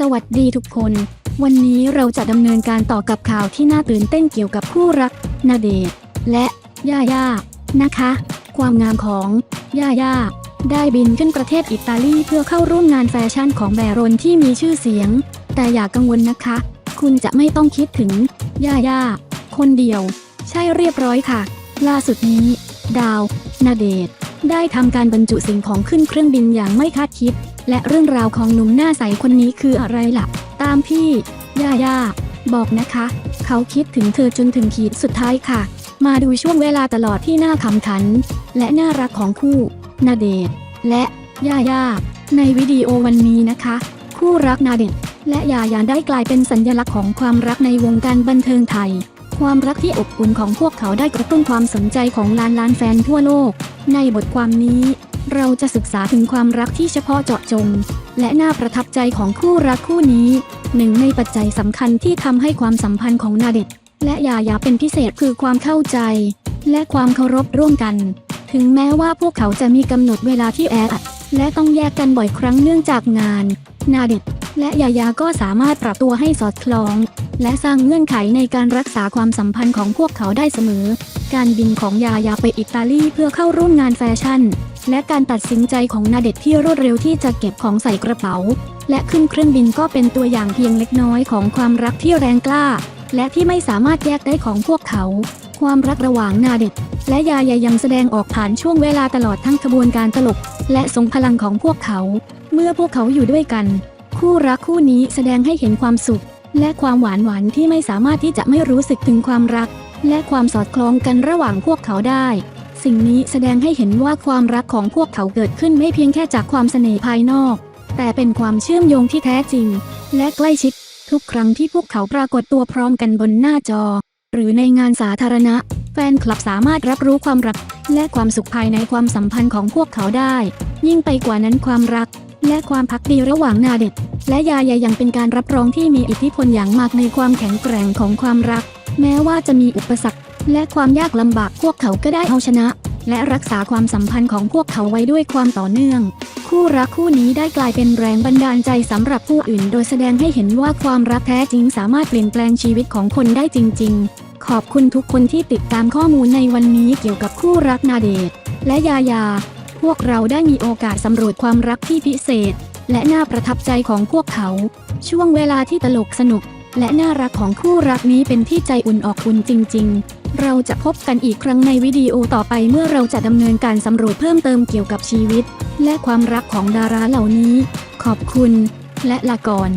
สวัสดีทุกคน วันนี้เราจะดำเนินการต่อกับข่าวที่น่าตื่นเต้นเกี่ยวกับคู่รักนาเดชและย่าย่านะคะ ความงามของย่าย่าได้บินขึ้นประเทศอิตาลีเพื่อเข้าร่วมงานแฟชั่นของแบรนด์ที่มีชื่อเสียง แต่อย่ากังวลนะคะ คุณจะไม่ต้องคิดถึงย่าย่าคนเดียว ใช่เรียบร้อยค่ะ ล่าสุดนี้ ดาวนาเดชได้ทำการบรรจุสิ่งของขึ้นเครื่องบินอย่างไม่คาดคิด และเรื่องราวของหนุ่มหน้าใสคนนี้คืออะไรล่ะ ตามพี่ ย่าย่าบอกนะคะ เขาคิดถึงเธอจนถึงขีดสุดท้ายค่ะ มาดูช่วงเวลาตลอดที่น่าขำขัน และน่ารักของคู่นาเดชน์และย่าย่าในวิดีโอวันนี้นะคะ คู่รักนาเดชน์และยายาได้กลายเป็นสัญลักษณ์ของความรักในวงการบันเทิงไทย ความรักที่อบอุ่นของพวกเขาได้กระตุ้นความสนใจของล้านล้านแฟนทั่วโลก ในบทความนี้ เราจะศึกษาถึงความรักที่เฉพาะเจาะจง และน่าประทับใจของคู่รักคู่นี้ หนึ่งในปัจจัยสำคัญที่ทำให้ความสัมพันธ์ของนาเดชน์และยายาเป็นพิเศษคือความเข้าใจ และความเคารพร่วมกัน ถึงแม้ว่าพวกเขาจะมีกำหนดเวลาที่แออัด และต้องแยกกันบ่อยครั้งเนื่องจากงาน นาเดชน์และยายาก็สามารถปรับตัวให้สอดคล้อง และสร้างเงื่อนไขในการรักษาความสัมพันธ์ของพวกเขาได้เสมอ การบินของยายาไปอิตาลีเพื่อเข้าร่วมงานแฟชั่น และการตัดสินใจของนาเดชน์ที่รวดเร็วที่จะเก็บของใส่กระเป๋า และขึ้นเครื่องบินก็เป็นตัวอย่างเพียงเล็กน้อยของความรักที่แรงกล้า และที่ไม่สามารถแยกได้ของพวกเขา ความรักระหว่างนาเดชน์และยายายังแสดงออกผ่านช่วงเวลาตลอดทั้งขบวนการตลก และทรงพลังของพวกเขา เมื่อพวกเขาอยู่ด้วยกัน คู่รักคู่นี้แสดงให้เห็นความสุข และความหวานหวานที่ไม่สามารถที่จะไม่รู้สึกถึงความรัก และความสอดคล้องกันระหว่างพวกเขาได้ สิ่งนี้แสดงให้เห็นว่าความรักของพวกเขาเกิดขึ้นไม่เพียงแค่จากความเสน่ห์ภายนอก แต่เป็นความเชื่อมโยงที่แท้จริง และใกล้ชิด ทุกครั้งที่พวกเขาปรากฏตัวพร้อมกันบนหน้าจอ หรือในงานสาธารณะ แฟนคลับสามารถรับรู้ความรัก และความสุขภายในความสัมพันธ์ของพวกเขาได้ ยิ่งไปกว่านั้นความรัก และความพักดีระหว่างนาเด็ดและยายายังเป็นการรับรองที่มีอิทธิพลอย่างมากในความแข็งแกร่งของความรัก แม้ว่าจะมีอุปสรรค และความยากลำบากพวกเขาก็ได้เอาชนะ และรักษาความสัมพันธ์ของพวกเขาไว้ด้วยความต่อเนื่อง คู่รักคู่นี้ได้กลายเป็นแรงบันดาลใจสำหรับผู้อื่น โดยแสดงให้เห็นว่าความรักแท้จริงสามารถเปลี่ยนแปลงชีวิตของคนได้จริง ๆ ขอบคุณทุกคนที่ติดตามข้อมูลในวันนี้เกี่ยวกับคู่รักนาเดชและยายา พวกเราได้มีโอกาสสำรวจความรักที่พิเศษ และน่าประทับใจของพวกเขา ช่วงเวลาที่ตลกสนุก และน่ารักของคู่รักนี้เป็นที่ใจอุ่นออกอุ่นจริง ๆ เราจะพบกันอีกครั้งในวิดีโอต่อไปเมื่อเราจะดำเนินการสำรวจเพิ่มเติมเกี่ยวกับชีวิต และความรักของดาราเหล่านี้ ขอบคุณ และลาก่อน